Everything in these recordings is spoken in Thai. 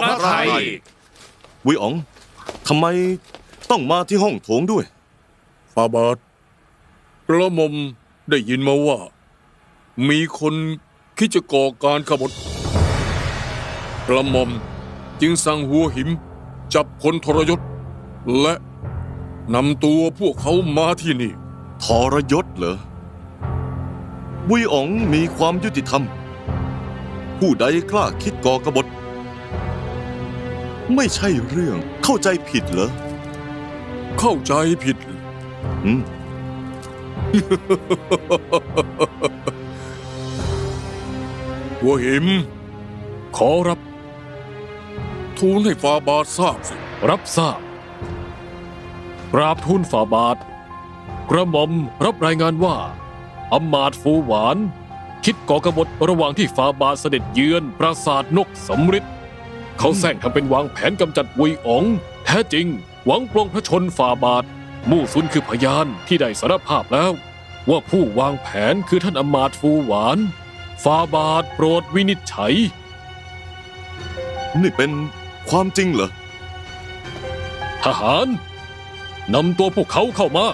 พระไทยวิอ๋องทำไมต้องมาที่ห้องโถงด้วยฟาบาทกระหม่อมได้ยินมาว่า มีคนคิดจะก่อการขบฏกระหม่อมจึงสั่งหัวหิม จับคนทรยศ และนำตัวพวกเขามาที่นี่ ทรยศเหรอวิอ๋องมีความยุติธรรม ผู้ใดกล้าคิดก่อกบฏ ไม่ใช่เรื่อง เข้าใจผิดเหรอ เข้าใจผิดอืม หัวหิม ขอรับ ทูลให้ฟาบาททราบสิ รับทราบกราบทูลฝ่าบาท กระหม่อมรับรายงานว่าอำมาตย์ฟูหวาน คิดก่อกบฏระหว่างที่ฝ่าบาทเสด็จเยือนปราสาทนกสำริด เขาแซงทำเป็นวางแผนกำจัดวุยอ๋อง แท้จริง หวังปลงพระชนฝ่าบาท มู่ซุนคือพยานที่ได้สารภาพแล้ว ว่าผู้วางแผนคือท่านอำมาตย์ฟูหวาน ฝ่าบาทโปรดวินิจฉัย นี่เป็นความจริงเหรอ ทหารนำตัวพวกเขาเข้ามา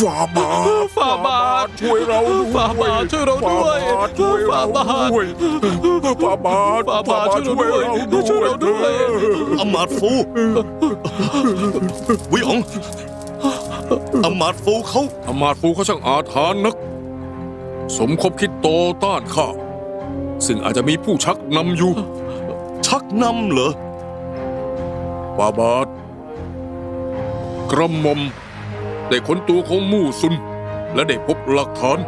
ฟาบาทฝ่าบาทช่วยเราด้วยฝ่าบาทช่วยเราด้วยฝ่าบาทช่วยเราฝ่าบาทด้วยฝ่าบาทฝ่าบาทช่วยเราด้วยช่วยเราด้วยอำมาตย์ฟูวิอ๋องอำมาตย์ฟูเขาอำมาตย์ฟูเขาช่างอาถรรพ์นัก สมคบคิดโตอต้านข้าซึ่งอาจจะมีผู้ชักนำอยู่ ชักนำเหรอฟาบาทกระหม่อม ได้ค้นตัวของมู่ซุน และได้พบหลักฐาน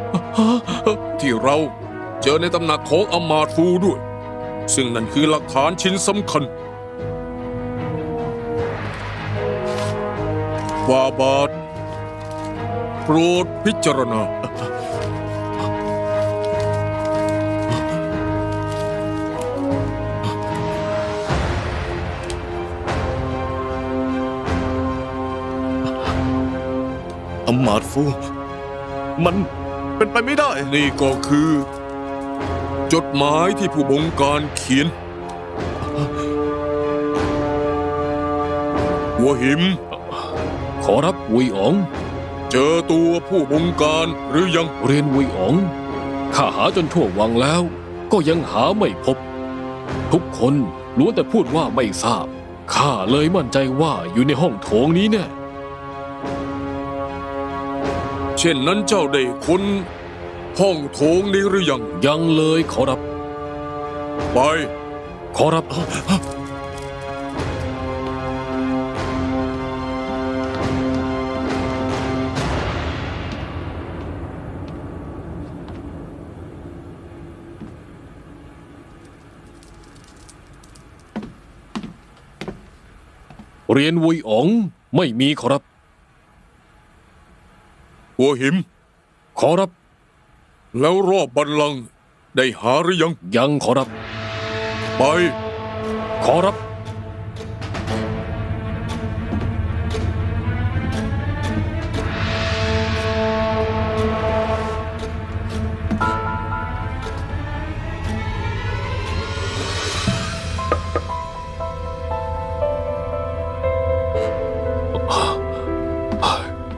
ที่เราเจอในตำหนักของอมาตย์ฟูด้วย ซึ่งนั่นคือหลักฐานชิ้นสำคัญฟาบาทโปรดพิจารณา มาตย์ฟู มันเป็นไปไม่ได้ นี่ก็คือ จดหมายที่ผู้บงการเขียน หัวหิม ขอรับวุยอ๋อง เจอตัวผู้บงการหรือยังเรียนวุยอ๋องข้าหาจนทั่ววังแล้ว ก็ยังหาไม่พบ ทุกคนล้วนแต่พูดว่าไม่ทราบข้าเลยมั่นใจว่าอยู่ในห้องโถงนี้แน่ เช่นนั้นเจ้าได้ค้นห้องโถงนี้หรือยัง ยังเลยขอรับ ไป ขอรับ เรียนวุยอ๋องไม่มีขอรับ หัวหิม ขอรับ แล้วรอบบัลลังก์ได้หาหรือยัง ยังขอรับ ไป ขอรับ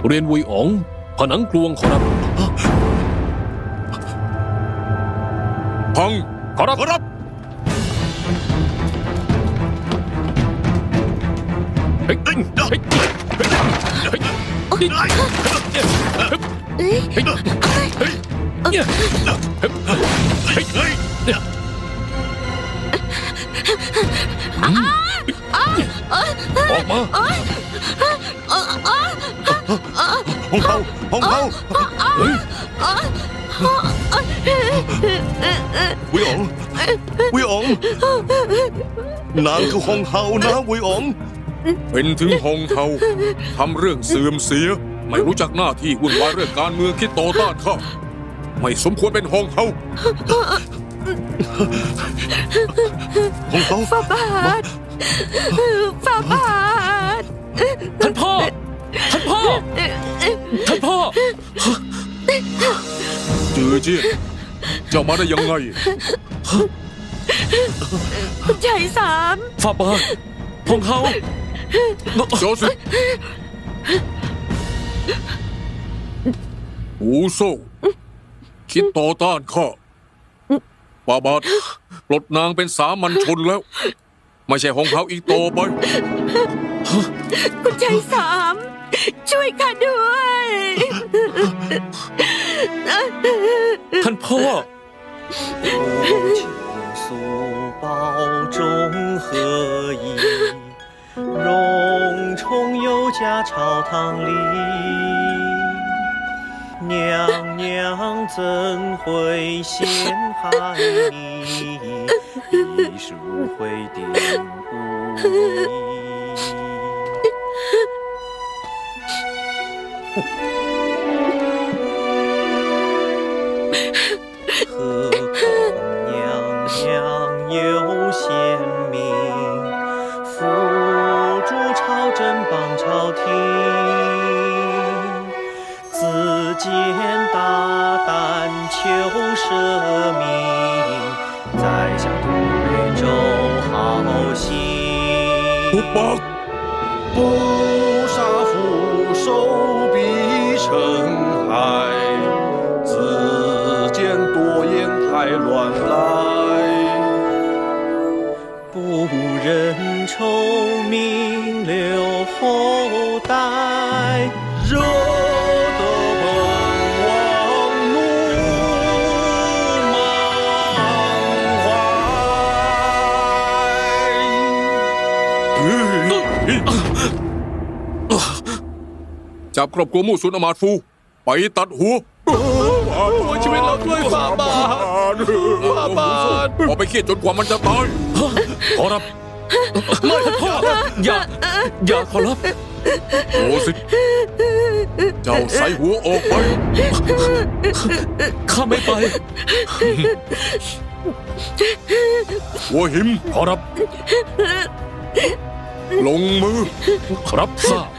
เรียนวุยอ๋อง ผนังกลวงขอรับพังขอรับขอรับเฮ้ยเฮ้ยเฮ้ยเฮ้ยเฮ้ยเฮ้ยเฮ้ยเนี่ยเฮ้ยเฮ้ยเนี่ยออกมา ห้องเขาห้องเขาวิอ๋องวิอ๋องนางคือห้องเฮานะวิอ๋องเป็นถึงหงเทาทำเรื่องเสื่อมเสีย ไม่รู้จักหน้าที่วุ่นวายเรื่องการเมืองคิดต่อต้านข้าไม่สมควรเป็นหงเทาห้องเขาฝาบาทฝาบาทท่านพ่อท่านพ่อท่านพ่อ จือเจี้ยนเจ้ามาได้ยังไงคุณชายสามฟาบาทของเขาโจสิหูโซ่คิดต่อต้านข้าฟาบาทปลดนางเป็นสามัญชนแล้ว ไม่ใช่ของเขาอีกต่อไป คุณชายสาม ช่วยข้าด้วย 叩问，如求素宝中何意？荣宠有加，朝堂里娘娘怎会陷害你？一书会定无疑。见大胆求赦命，在下土云中好行。不不 จับครอบครัวมู่สุนอมาตฟู ไปตัดหัวหัวชีวิตเราด้วยฟาบาทฟาบาทพอไปเครียดจนกว่ามันจะตาย ขอรับ ไม่พ่ออย่า อย่าขอรับโอสิ เจ้าใส่หัวออกไป ข้าไม่ไปหัวหิม ขอรับ ลงมือ ครับทราบ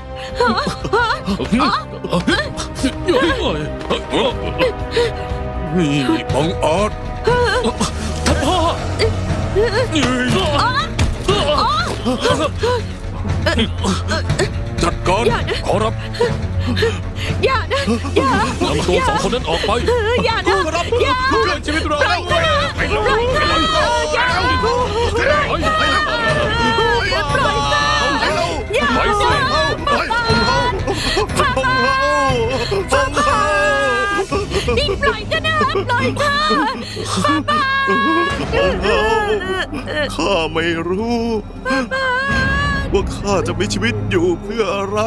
นี่บังอาจท่านพ่อจัดการขอรับ อย่านะอย่านำตัวสองคนนั้นออกไปอย่านะอย่าเพื่อชีวิตเราปล่อยข้าปล่อยข้าอย่าปล่อยข้าอย่า ไปสินี่ปล่อยกันนะปล่อยข้าฟ้าบาทข้าไม่รู้ว่าข้าจะมีชีวิตอยู่เพื่ออะไร